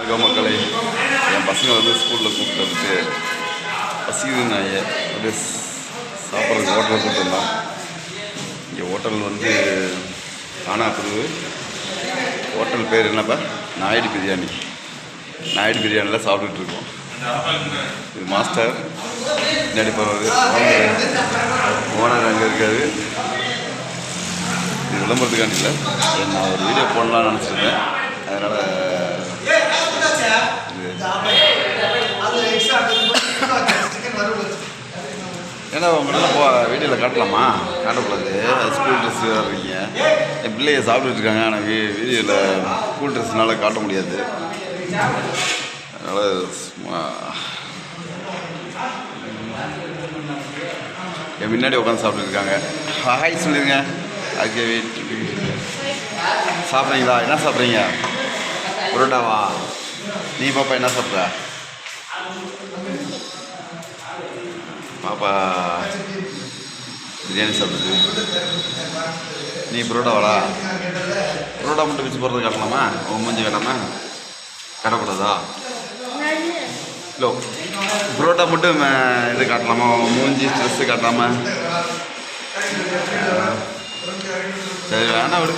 வணக்கம் மக்களை என் பசங்க வந்து ஸ்கூலில் கூப்பிட்டு வந்துட்டு பசிக்குது நாய அப்படியே சாப்பிட்றதுக்கு ஹோட்டலில் கூப்பிட்டுருந்தான் இங்கே ஹோட்டல் வந்து காணாப்புது ஹோட்டல் பேர் என்னப்பா? நாயுடு பிரியாணி. நாயுடு பிரியாணியில் சாப்பிட்டுட்டு இருக்கோம். இது மாஸ்டர் பின்னாடி போகிறது ஓனர் அங்கே இருக்காது இது விளம்பரத்துக்காண்டி இல்லை. நான் ஒரு வீடியோ போடலாம்னு நினச்சிருந்தேன். அதனால் ஏன்னா உங்களெல்லாம் போ வீடியோவில் காட்டலாமா? காட்டக்கூடாது. ஸ்கூல் ட்ரெஸ் வர்றீங்க என் பிள்ளைய சாப்பிட்டுட்டு இருக்காங்க. ஆனால் வீ வீடியோவில் ஸ்கூல் ட்ரெஸ்னால காட்ட முடியாது. அதனால் சும்மா. என் முன்னாடி உட்காந்து சாப்பிட்டுட்டு இருக்காங்க. ஹாய் சொல்லிடுங்க ஓகே வெயிட் சாப்பிட்றீங்களா? என்ன சாப்பிட்றீங்க? புரோட்டாவா? நீ பாப்பா என்ன சாப்பிட்ற? பாப்பா பிரியாணி சாப்பிடுது. நீ புரோட்டாவாடா புரோட்டா மட்டும் வச்சு போகிறது காட்டலாமா? உன் மூஞ்சி வேணாமா காட்டக்கூடாதா? இல்லை புரோட்டா மட்டும் இது காட்டலாமா? மூஞ்சி ஸ்ட்ரெஸ்ஸு காட்டலாமா சரி வேணா விடு.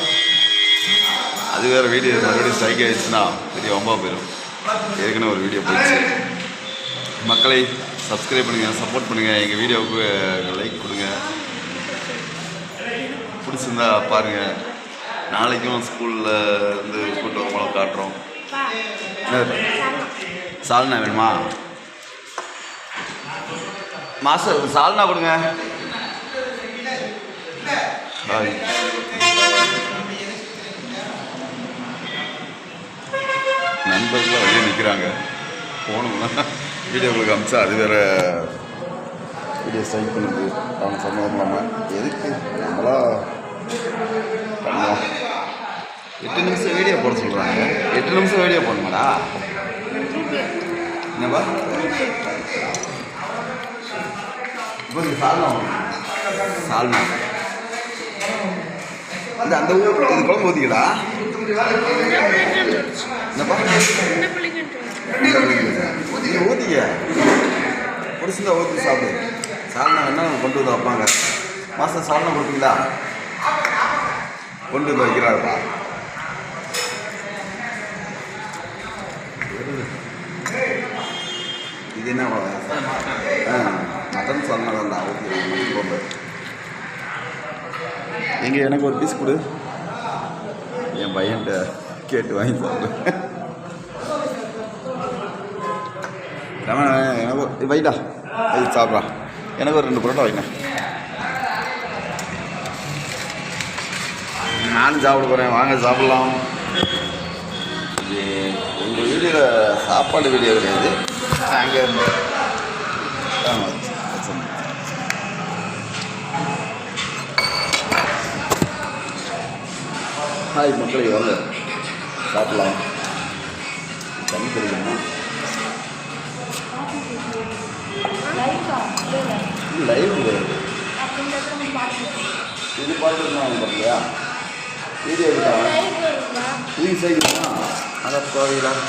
அது வேறு வீடியோ மறுபடியும் ஸ்ட்ரைக் ஆகிடுச்சுன்னா பெரிய ஒம்பா போயிடும் ஏற்கனவே ஒரு வீடியோ போயிடுச்சு. மக்களை சப்ஸ்கிரைப் பண்ணுங்கள் சப்போர்ட் பண்ணுங்கள் எங்கள் வீடியோவுக்கு லைக் கொடுங்க. பிடிச்சிருந்தா பாருங்கள் நாளைக்கும் ஸ்கூலில் இருந்து கூட்டு வரவங்களும் காட்டுறோம். சால்னா வேணுமா? மாஸ்டர் சால்னா கொடுங்க. ஹாய் நண்பர்கள் வெளியே நிற்கிறாங்க போகணும்னா வீடியோவுக்கு அமிச்சா அது வேற வீடியோ ஸ்ட்ரைக் பண்ணுது. அவங்க சம்மதம் இல்லாமல் எதுக்கு? நம்மளா பண்ணோம் எட்டு நிமிஷம் வீடியோ போட சொல்கிறாங்க எட்டு நிமிஷம் வீடியோ போடணுமாடா? என்னப்பா? இப்போ சால்னா சால்னா. அந்த அந்த ஊர் இது குழம்பு ஊற்றிக்கடா என்னப்பா நீ ஊற்றிக்க பிடிச்சிருந்தா ஊற்றி சாப்பிடு. சால்னா வேணா கொண்டு வந்து வைப்பாங்க? மாதம் சால்னா கொடுப்பீங்களா? கொண்டு வந்து வைக்கிறாருப்பா. இது என்ன ஆ மட்டன் சால்னா தான்டா ஓகே ரொம்ப எங்கே எனக்கு ஒரு பீஸ் கொடு. என் பையன்கிட்ட கேட்டு வாங்கி சாப்பிடு ரமணா, வைடா. வை சாப்பிட்றா எனக்கு ஒரு ரெண்டு புரோட்டா வைங்க. நானும் சாப்பிட போகிறேன் வாங்க சாப்பிட்லாம். இது எங்கள் வீடியோவில் சாப்பாடு வீடியோ கிடையாது. அங்கே ஆமாம் ஹாய் மக்களை வாங்க. சாப்பிடலாம். தண்ணி தெரியுமா லைவ் கிடையாது இது. பாட்டு தான் பார்க்கலையா வீடியோ எடுத்தா இது செய்யணுமா அதை போகலாம்